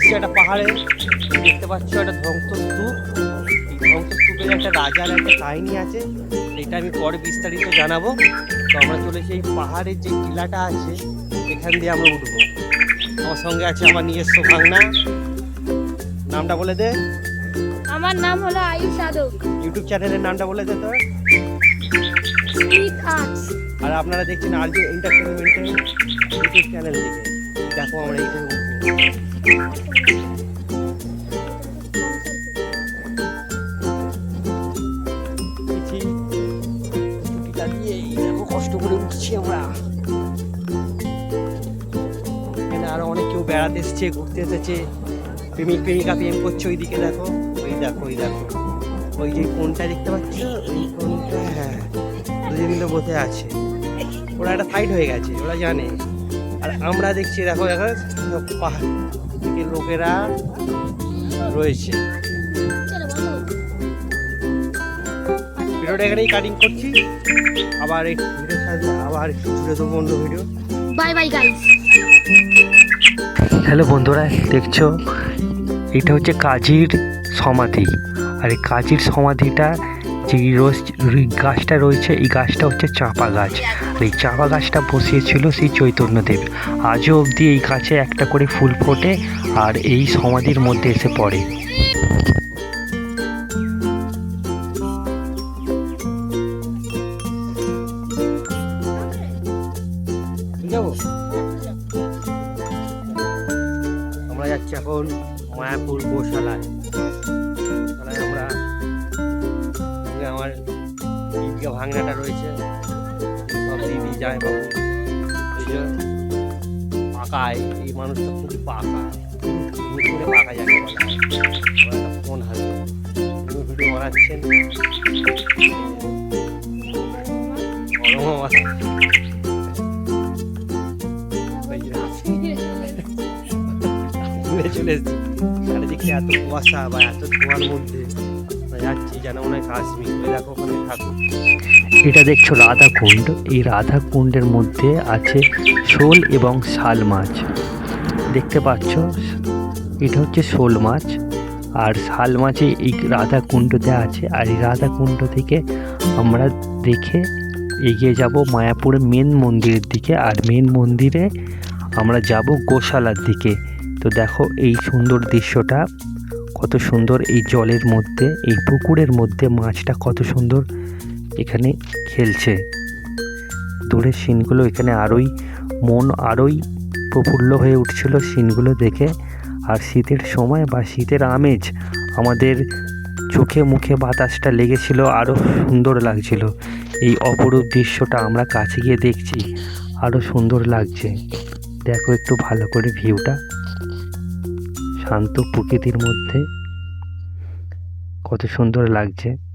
এসেছি একটা পাহাড়ে। দেখতে পাচ্ছ একটা ধ্বংসস্তূপ। এই ধ্বংসস্তূপের একটা রাজার একটা কাহিনী আছে এটা আমি পরে বিস্তারিত জানাব। তো আমরা চলেছি এই পাহাড়ের যে টিলাটা আছে এখান দিয়ে আমরা উঠবো। আমার সঙ্গে আছে আমার নিজস্ব ভাঙনা নামটা বলে দে। আমার নাম হলো আয়ুষ যাদব। ইউটিউব চ্যানেলের নামটা বলে দে তোর। আর আপনারা দেখছেন আর যে এন্টারটেনমেন্টের ইউটিউব চ্যানেল থেকে দেখো আমরা এইখানে কষ্ট এখানে আরও অনেক কেউ বেড়াতে এসছে ঘুরতে এসেছে প্রেমিক প্রেমিকা প্রেম করছে ওইদিকে দেখো ওই দেখো ওই দেখো ওই যে কোনটা দেখতে পাচ্ছ ওই কোনটা হ্যাঁ দুজন মিলে বসে আছে ওরা একটা ফাইট হয়ে গেছে, ওরা জানে। আর আমরা দেখছি দেখো দেখো, পাহাড়। লোকেরা রয়েছে। ভিডিওটা এখানেই কাটিং করছি। আবার এই ভিডিওর সাথে আবার একটু জুড়ে দেবো অন্য video bye bye guys hello বন্ধুরা দেখছ? এটা হচ্ছে কাজীর সমাধি। আর এই কাজীর সমাধিটা যে গাছটা রয়েছে, এই গাছটা হচ্ছে চাঁপা গাছ। আর এই চাঁপা গাছটা বসিয়েছিল সেই চৈতন্যদেব। আজও অবধি এই গাছে একটা করে ফুল ফোটে আর এই সমাধির মধ্যে এসে পড়ে। আমরা যাচ্ছি এখন মায়াপুর গোশালায়। ভাঙনাটা রয়েছে। সব দিদি যায় বাবু। এই যে পাকায়, এই মানুষটা খুবই পাকা। করে পাকা একটা ফোন হাতে ভিডিও বানাচ্ছেন? চলে এসেছি। চারিদিকে এত কুয়াশা বা এত ধোঁয়ার মধ্যে। যাচ্ছি, যেন মনে হয় কাশ্মীর ওই দেখো ওখানে ঠাকুর এটা দেখছ রাধা কুণ্ড এই রাধা কুণ্ডের মধ্যে আছে শোল এবং শাল মাছ। দেখতে পাচ্ছ? এটা হচ্ছে শোল মাছ। আর শাল মাছে এই রাধা কুণ্ডতে আছে। আর এই রাধা কুণ্ড থেকে আমরা দেখে এগিয়ে যাব মায়াপুরের মেন মন্দিরের দিকে। আর মেন মন্দিরে আমরা যাব গোশালার দিকে। তো দেখো এই সুন্দর দৃশ্যটা। কত সুন্দর এই জলের মধ্যে, এই পুকুরের মধ্যে মাছটা কত সুন্দর এখানে খেলছে। দূরের সিনগুলো এখানে আরোই, মন আরোই প্রফুল্ল হয়ে উঠছিল সিনগুলো দেখে। আর শীতের সময় বা শীতের আমেজ আমাদের চোখে মুখে বাতাসটা লেগেছিল আরও সুন্দর লাগছিল। এই অপরূপ দৃশ্যটা আমরা কাছে গিয়ে দেখছি আরও সুন্দর লাগছে। দেখো একটু ভালো করে ভিউটা। শান্ত প্রকৃতির মধ্যে। কত সুন্দর লাগছে।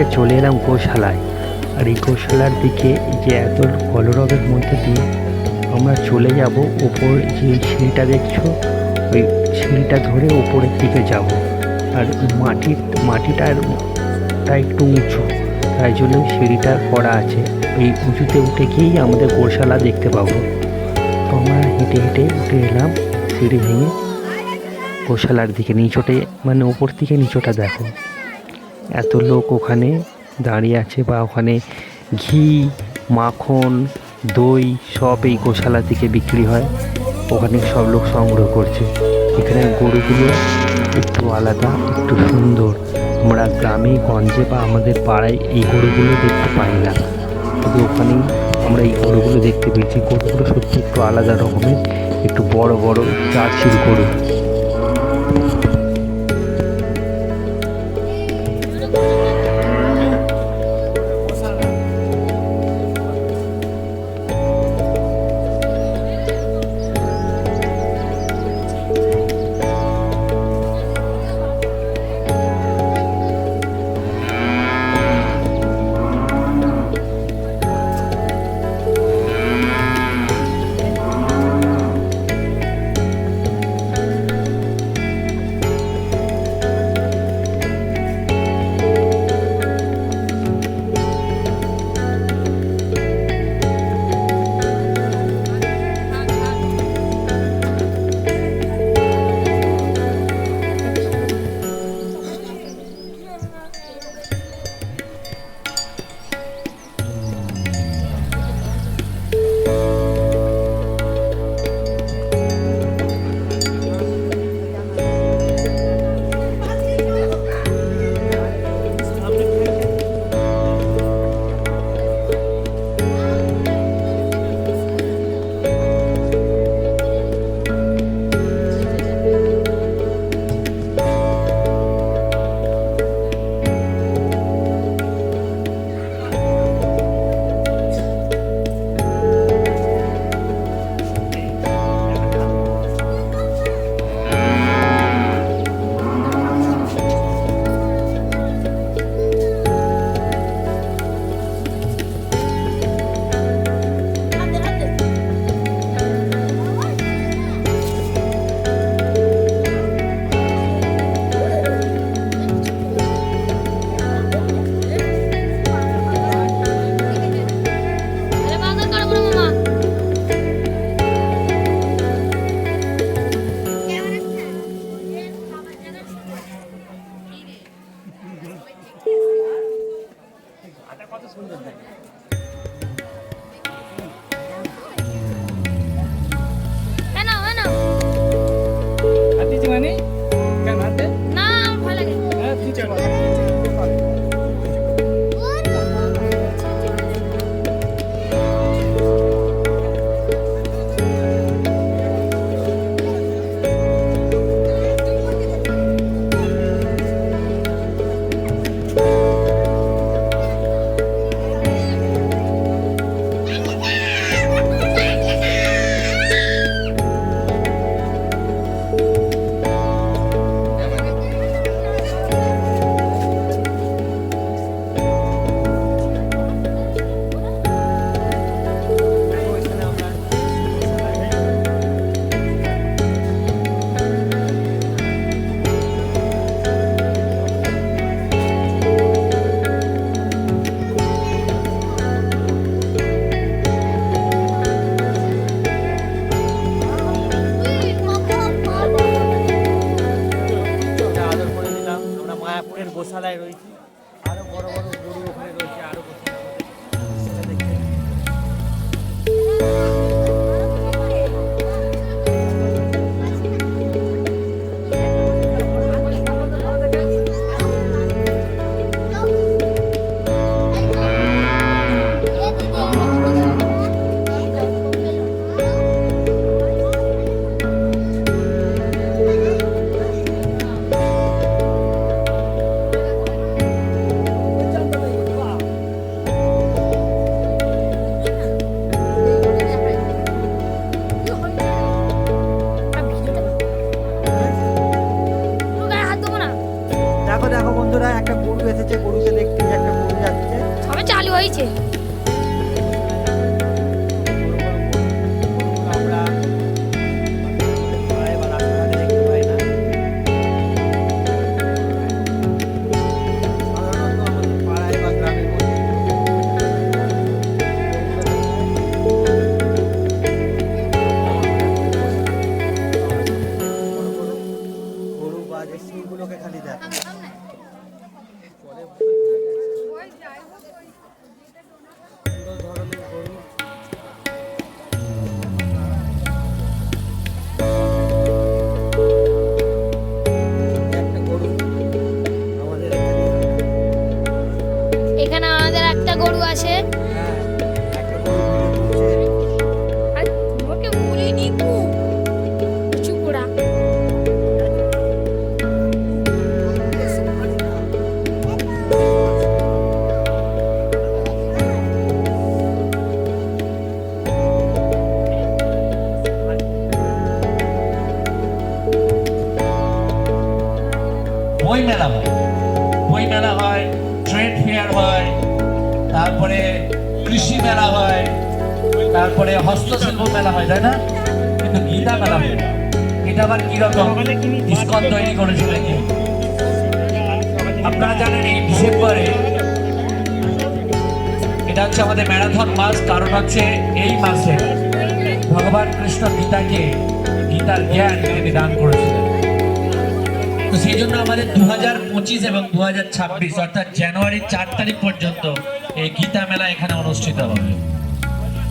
হাঁটতে চলে এলাম গোশালায়। আর এই গোশালার দিকে যে এত কলরবের মধ্যে দিয়ে আমরা চলে যাব, ওপর যে সিঁড়িটা দেখছ, ওই সিঁড়িটা ধরে ওপরের দিকে যাব। আর মাটির মাটিটার টা একটু উঁচু, তাই জন্য সিঁড়িটা করা আছে। এই উঁচুতে উঠে গিয়েই আমাদের গোশালা দেখতে পাবো। তো আমরা হেঁটে হেঁটে উঠে এলাম, সিঁড়ি ভেঙে গোশালার দিকে, নিচোটে মানে ওপর থেকে নিচোটা দেখো। এত লোক ওখানে দাঁড়িয়ে আছে বা ওখানে ঘি, মাখন, দই সব এই গোশালা থেকে বিক্রি হয়। ওখানে সব লোক সংগ্রহ করছে। এখানে গরুগুলো একটু আলাদা, একটু সুন্দর। আমরা গ্রামে, গঞ্জে বা আমাদের পাড়ায় এই গরুগুলো দেখতে পাই না। কিন্তু ওখানেই আমরা এই গরুগুলো দেখতে পেয়েছি। গরুগুলো সত্যি একটু আলাদা রকমের, একটু বড় বড় জার্সির গরু। মেলা হয়। বই মেলা হয় ট্রেড ফেয়ার হয়, তারপরে কৃষি মেলা হয়, তারপরে হস্তশিল্প মেলা হয়, তাই না? কিন্তু গীতা মেলা হয়। এটা আবার কীরকম ইস্কন তৈরি করেছিল আপনারা জানেন এই ডিসেম্বরে এটা হচ্ছে আমাদের ম্যারাথন মাস, কারণ হচ্ছে এই মাসে ভগবান কৃষ্ণ গীতাকে, গীতার জ্ঞান তিনি দান করেছিলেন তো সেই জন্য আমাদের দু হাজার পঁচিশ এবং দু হাজার ছাব্বিশ, অর্থাৎ জানুয়ারির চার তারিখ পর্যন্ত এই গীতা মেলা এখানে অনুষ্ঠিত হবে।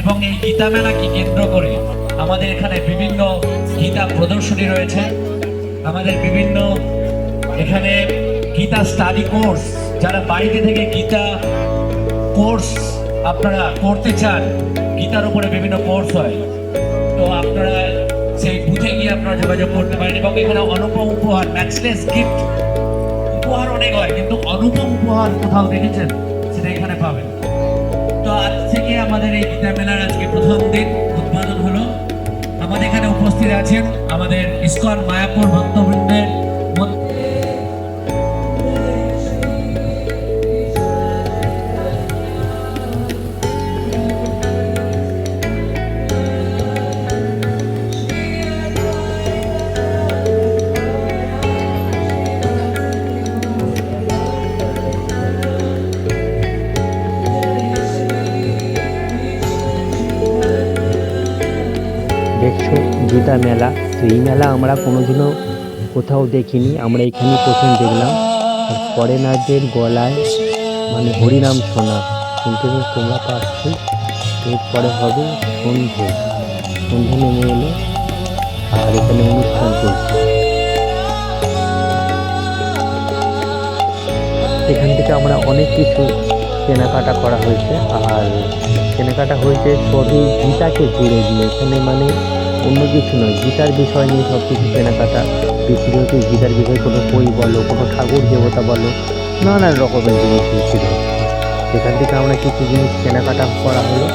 এবং এই গীতা মেলাকে কেন্দ্র করে আমাদের এখানে বিভিন্ন গীতা প্রদর্শনী রয়েছে। আমাদের বিভিন্ন এখানে গীতা স্টাডি কোর্স যারা বাড়িতে থেকে গীতা কোর্স আপনারা করতে চান, গীতার উপরে বিভিন্ন কোর্স হয়। আপনারা যোগাযোগ করতে পারেন এবং এখানে অনুপম উপহার ম্যাচলেস গিফট উপহার অনেক হয়, কিন্তু অনুপম উপহার কোথাও দেখেছেন? সেটা এখানে পাবেন। তো আজ থেকে আমাদের এই গীতা মেলার আজকে প্রথম দিন উদ্বোধন হলো। আমাদের এখানে উপস্থিত আছেন আমাদের ইস্কন মায়াপুর ভক্তবৃন্দের দেখছ? গীতা মেলা। তো এই মেলা আমরা কোনোদিনও কোথাও দেখিনি। আমরা এখানে প্রথম দেখলাম। আর ফরেনারদের গলায় মানে হরিনাম শোনা। শুনতে তো তোমরা পাচ্ছ। এরপরে হবে সন্ধে। সন্ধে নেমে এলো। আর এখানে অনুষ্ঠান চলছে। এখান থেকে আমরা অনেক কিছু কেনাকাটা করা হয়েছে। আর কেনাকাটা হয়েছে সবই গীতাকে জুড়ে দিয়ে। এখানে মানে অন্য কিছু নয়, গীতার বিষয় নিয়ে সব কিছু কেনাকাটা। বিক্রি হচ্ছে গীতার বিষয়ে কোনো বই বলো, কোনো ঠাকুর দেবতা বলো, নানান রকমের জিনিস বিক্রি সেখান থেকে আমরা কিছু জিনিস কেনাকাটা করা হলো।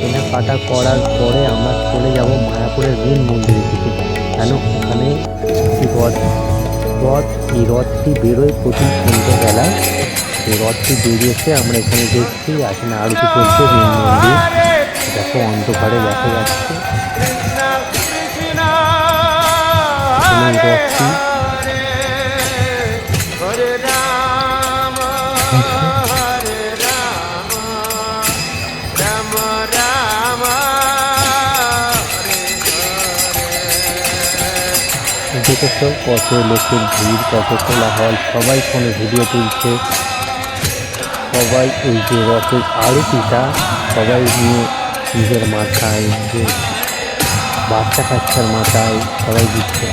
কেনাকাটা করার পরে আমরা চলে যাব মায়াপুরের মেন মন্দিরের দিকে। কেন? ওখানে রথ রথ, এই রথটি বেরোয় প্রতি সন্ধ্যেবেলায় এই রথটি বেরিয়েছে, আমরা এখানে দেখছি, এখানে আরতি করছে মেন দেখো, অন্ধকারে দেখা যাচ্ছে। দেখেছ কত লোকের ভিড়, কত কোলাহল, সবাই ফোনে ভিডিও তুলছে। সবাই এই যে রথের আরতিটা সবাই নিয়ে নিজের মাথায় যে বাচ্চা কাচ্চার মাথায় সবাই দিচ্ছে।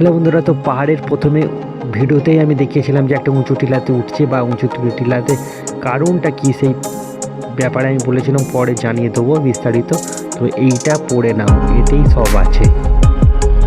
হ্যালো বন্ধুরা, তো পাহাড়ের প্রথমে ভিডিওতেই আমি দেখিয়েছিলাম যে একটা উঁচু টিলাতে উঠছে বা উঁচু টিলাতে কারণটা কী সেই ব্যাপারে আমি বলেছিলাম, পরে জানিয়ে দেবো বিস্তারিত। তো এইটা পড়ে নাও, এতেই সব আছে।